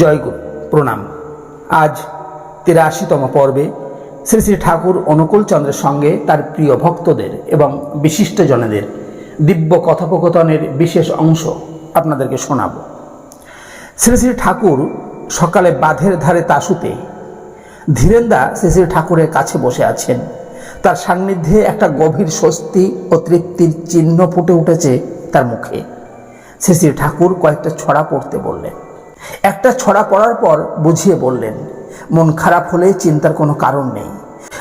জয়গুরু প্রণাম। আজ তিরাশিতম পর্বে শ্রী শ্রী ঠাকুর অনুকূল চন্দ্রের সঙ্গে তার প্রিয় ভক্তদের এবং বিশিষ্টজনেদের দিব্য কথোপকথনের বিশেষ অংশ আপনাদেরকে শোনাব। শ্রী শ্রী ঠাকুর সকালে বাঁধের ধারে তাসুতে ধীরেন্দা শ্রী শ্রী ঠাকুরের কাছে বসে আছেন। তার সান্নিধ্যে একটা গভীর স্বস্তি ও তৃপ্তির চিহ্ন ফুটে উঠেছে তার মুখে। শ্রী শ্রী ঠাকুর কয়েকটা ছড়া পড়তে বললেন। একটা ছড়া পড়ার পর বুঝিয়ে বললেন, মন খারাপ হলে চিন্তার কোনো কারণ নেই।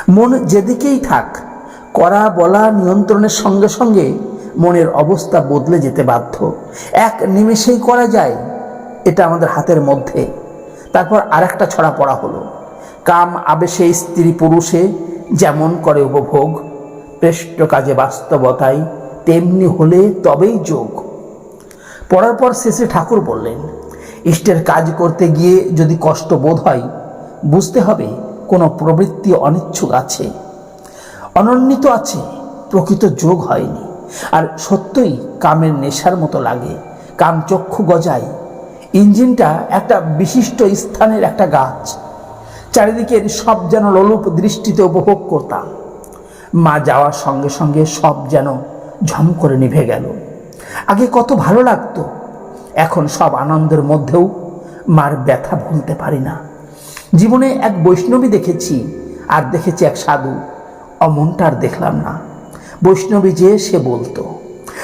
মন যেদিকেই থাক, করা বলা নিয়ন্ত্রণের সঙ্গে সঙ্গে মনের অবস্থা বদলে যেতে বাধ্য। এক নিমেষেই করা যায়, এটা আমাদের হাতের মধ্যে। তারপর আরেকটা ছড়া পড়া হলো। কাম আবেশে স্ত্রী পুরুষে যেমন করে উপভোগ প্রেষ্ট কাজে বাস্তবতায় তেমনি হলে তবেই যোগ। পড়ার পর শেষে ঠাকুর বললেন ইষ্টের কাজ করতে গিয়ে যদি কষ্ট বোধ হয়, বুঝতে হবে কোনো প্রবৃত্তি অনিচ্ছুক আছে। অনন্বিত আছে, প্রকৃত যোগ হয়নি। আর সত্যই কামের নেশার মতো লাগে, কাম চক্ষু গজায়। ইঞ্জিনটা একটা বিশিষ্ট স্থানের একটা গাছ। চারিদিকের সব যেন লোলুপ দৃষ্টিতে উপভোগ করতাম। মা যাওয়ার সঙ্গে সঙ্গে সব যেন ঝম করে নিভে গেল। আগে কত ভালো লাগতো এখন সব আনন্দের মধ্যেও মার ব্যথা ভুলতে পারি না। জীবনে এক বৈষ্ণবী দেখেছি, আর দেখেছি এক সাধু। অমনটা আর দেখলাম না। বৈষ্ণবী যে সে বলতো।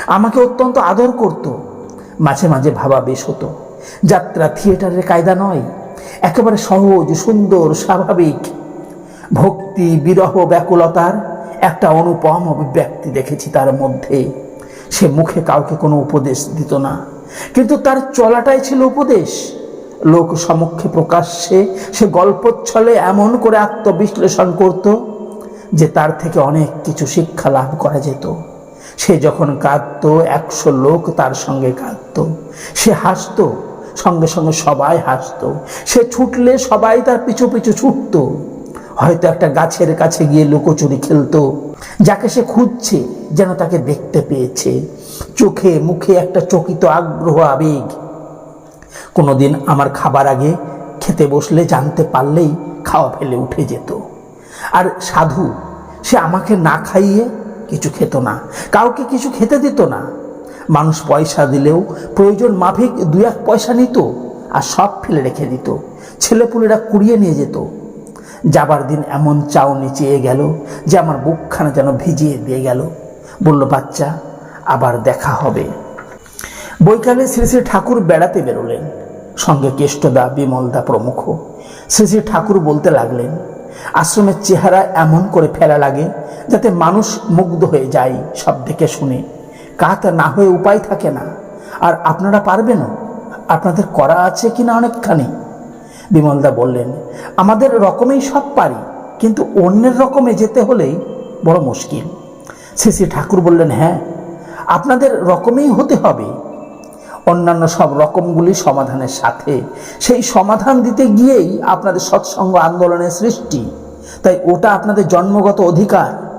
আমাকে অত্যন্ত আদর করত। মাঝে মাঝে ভাবা বেশ হতো। যাত্রা থিয়েটারের কায়দা নয়, একেবারে সহজ, সুন্দর, স্বাভাবিক। ভক্তি, বিরহ, ব্যাকুলতার একটা অনুপম অভিব্যক্তি দেখেছি তার মধ্যে। সে মুখে কাউকে কোনো উপদেশ দিত না। কিন্তু তার চলাটাই ছিল উপদেশ। লোক সমক্ষে প্রকাশ্যে সে গল্পচ্ছলে এমন করে আত্মবিশ্লেষণ করত যে তার থেকে অনেক কিছু শিক্ষা লাভ করা যেত। সে যখন কাঁদত, একশো লোক তার সঙ্গে কাঁদত। সে হাসতো, সঙ্গে সঙ্গে সবাই হাসতো। সে ছুটলে সবাই তার পিছু পিছু ছুটতো। হয়তো একটা গাছের কাছে গিয়ে লুকোচুরি খেলতো, যাকে সে খুঁজছে, যেন তাকে দেখতে পেয়েছে। চোখে মুখে একটা চকিত আগ্রহ, আবেগ। কোনোদিন আমার খাবার আগে খেতে বসলে জানতে পারলেই খাওয়া ফেলে উঠে যেত। আর সাধু, সে আমাকে না খাইয়ে কিছু খেত না, কাউকে কিছু খেতে দিত না। মানুষ পয়সা দিলেও প্রয়োজন মাফিক দু এক পয়সা নিত আর সব ফেলে রেখে দিত। ছেলেপুলেরা কুড়িয়ে নিয়ে যেত। যাবার দিন এমন চাউনি চেয়ে গেল যে আমার বুকখানা যেন ভিজিয়ে দিয়ে গেল। বলল, বাচ্চা আবার দেখা হবে। বৈকালে শ্রী শ্রী ঠাকুর বেড়াতে বেরোলেন। সঙ্গে কেষ্টদা, বিমলদা প্রমুখ। শ্রী শ্রী ঠাকুর বলতে লাগলেন, আশ্রমের চেহারা এমন করে ফেলা লাগে যাতে মানুষ মুগ্ধ হয়ে যায় সব দেখে শুনে। কাত না হয়ে উপায় থাকে না। আর আপনারা পারবেনও? আপনাদের করা আছে কিনা অনেকখানি? বিমলদা বললেন, আমাদের রকমেই সব পারি, কিন্তু অন্যের রকমে যেতে হলেই বড় মুশকিল। শ্রী শ্রী ঠাকুর বললেন হ্যাঁ আপনাদের রকমেই হতে হবে। অন্যান্য সব রকমগুলি সমাধানের সাথে। সেই সমাধান দিতে গিয়েই আপনাদের সৎসঙ্গ আন্দোলনের সৃষ্টি। তাই ওটা আপনাদের জন্মগত অধিকার।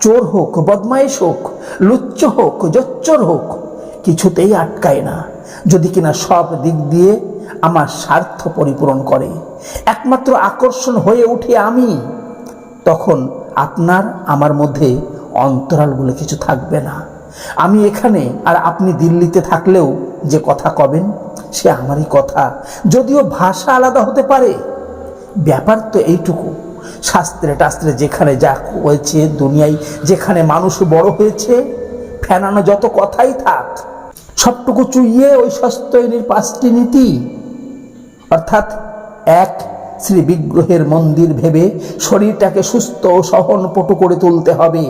চোর হোক বদমাইশ হোক, লুচ্চ হোক, জচ্চর হোক, কিছুতেই আটকায় না। যদি কিনা সব দিক দিয়ে আমার স্বার্থ পরিপূরণ করে, একমাত্র আকর্ষণ হয়ে উঠে আমি, তখন আপনার আমার মধ্যে অন্তরালগুলো কিছু থাকবে না। আমি এখানে আর আপনি দিল্লিতে থাকলেও যে কথা কবেন, সে আমারই কথা। যদিও ভাষা আলাদা হতে পারে, ব্যাপার তো এইটুকু। শাস্ত্রে টাস্ত্রে যেখানে যা হয়েছে, দুনিয়ায় যেখানে মানুষ বড় হয়েছে, ফেনানো যত কথাই থাক, সবটুকু চুইয়ে ওই সস্তৈনীর পাঁচটি নীতি, অর্থাৎ এক, শ্রী বিগ্রহের মন্দির ভেবে শরীরটাকে সুস্থ ও সহনপটু করে তুলতে হবে।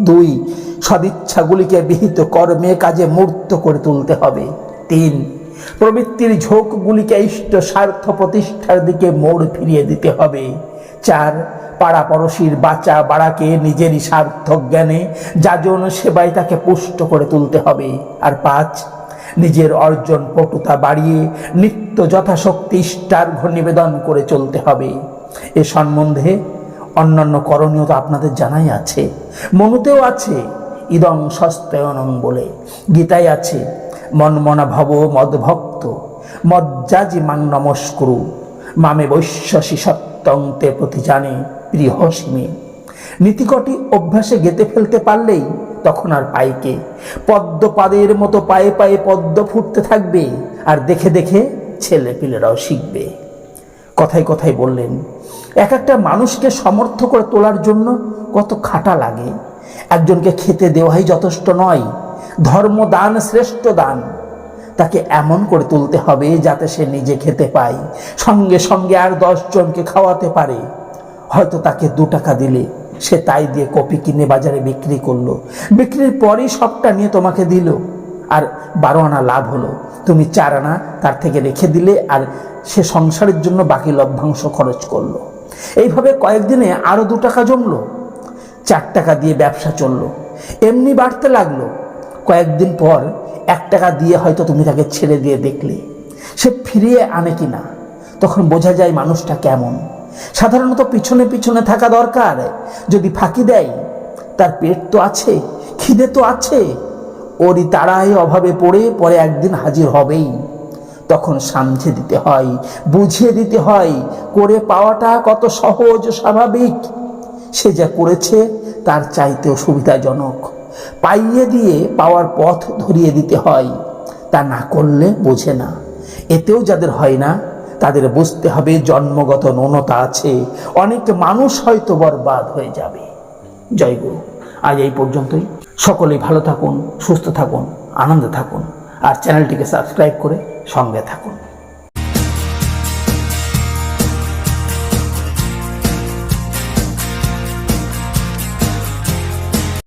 দুই সদিচ্ছাগুলিকে বিহিত কর্মে কাজে মূর্ত করে তুলতে হবে। তিন, প্রবৃত্তির ঝোঁকগুলিকে ইষ্ট স্বার্থ প্রতিষ্ঠার দিকে মোড় ফিরিয়ে দিতে হবে। চার পাড়াপড়শির বাঁচা বাড়াকে নিজেরই সার্থক জ্ঞানে যাজন সেবায় তাকে পুষ্ট করে তুলতে হবে। আর পাঁচ, নিজের অর্জন পটুতা বাড়িয়ে নিত্য যথাশক্তি ইষ্টার্ঘ নিবেদন করে চলতে হবে। এ সম্বন্ধে অন্যান্য করণীয় তো আপনাদের জানাই আছে। মনুতেও আছে। ইদং সস্তায়নং বলে। গীতায় আছে মনমনা ভব মদভক্ত মজ্জাজি মাং নমস্কুরু, মামে বৈশ্যসী সত্যন্তে প্রতি জানে প্রিয় সীমে নীতিকটি অভ্যাসে গেতে ফেলতে পারলেই তখন আর পাইকে পদ্ম পাদের মতো পায়ে পায়ে পদ্ম ফুটতে থাকবে, আর দেখে দেখে ছেলে পিলেরাও শিখবে। কথায় কথায় বললেন, এক একটা মানুষকে সমর্থ করে তোলার জন্য কত খাটা লাগে। একজনকে খেতে দেওয়াই যথেষ্ট নয়। ধর্ম দান শ্রেষ্ঠ দান। তাকে এমন করে তুলতে হবে যাতে সে নিজে খেতে পায়। সঙ্গে সঙ্গে আর জনকে খাওয়াতে পারে। হয়তো তাকে দু টাকা দিলে সে তাই দিয়ে কপি কিনে বাজারে বিক্রি করল। বিক্রির পরেই সবটা নিয়ে তোমাকে দিল। আর বারো আনা লাভ হলো। তুমি চার আনা তার থেকে রেখে দিলে আর সে সংসারের জন্য বাকি লভ্যাংশ খরচ করল। এইভাবে কয়েকদিনে আরও দু টাকা জমলো। চার টাকা দিয়ে ব্যবসা চলল। এমনি বাড়তে লাগল। কয়েকদিন পর এক টাকা দিয়ে হয়তো তুমি তাকে ছেড়ে দিয়ে দেখলে। সে ফিরিয়ে আনে কি না তখন বোঝা যায় মানুষটা কেমন। সাধারণত পিছনে পিছনে থাকা দরকার। যদি ফাঁকি দেয়, তার পেট তো আছে, খিদে তো আছে, ওরই তাড়ায় অভাবে পড়ে পরে একদিন হাজির হবেই। তখন সামঝে দিতে হয়, বুঝিয়ে দিতে হয়, করে পাওয়াটা কত সহজ, স্বাভাবিক। সে যা করেছে তার চাইতেও সুবিধাজনক পাইয়ে দিয়ে পাওয়ার পথ ধরিয়ে দিতে হয়। তা না করলে বোঝে না। এতেও যাদের হয় না, তাদের বুঝতে হবে জন্মগত ননতা আছে। অনেক মানুষ হয়তো বরবাদ হয়ে যাবে। জয় গুরু। আজ এই পর্যন্তই। সকলেই ভালো থাকুন, সুস্থ থাকুন, আনন্দে থাকুন। আর চ্যানেলটিকে সাবস্ক্রাইব করে সঙ্গে থাকুন।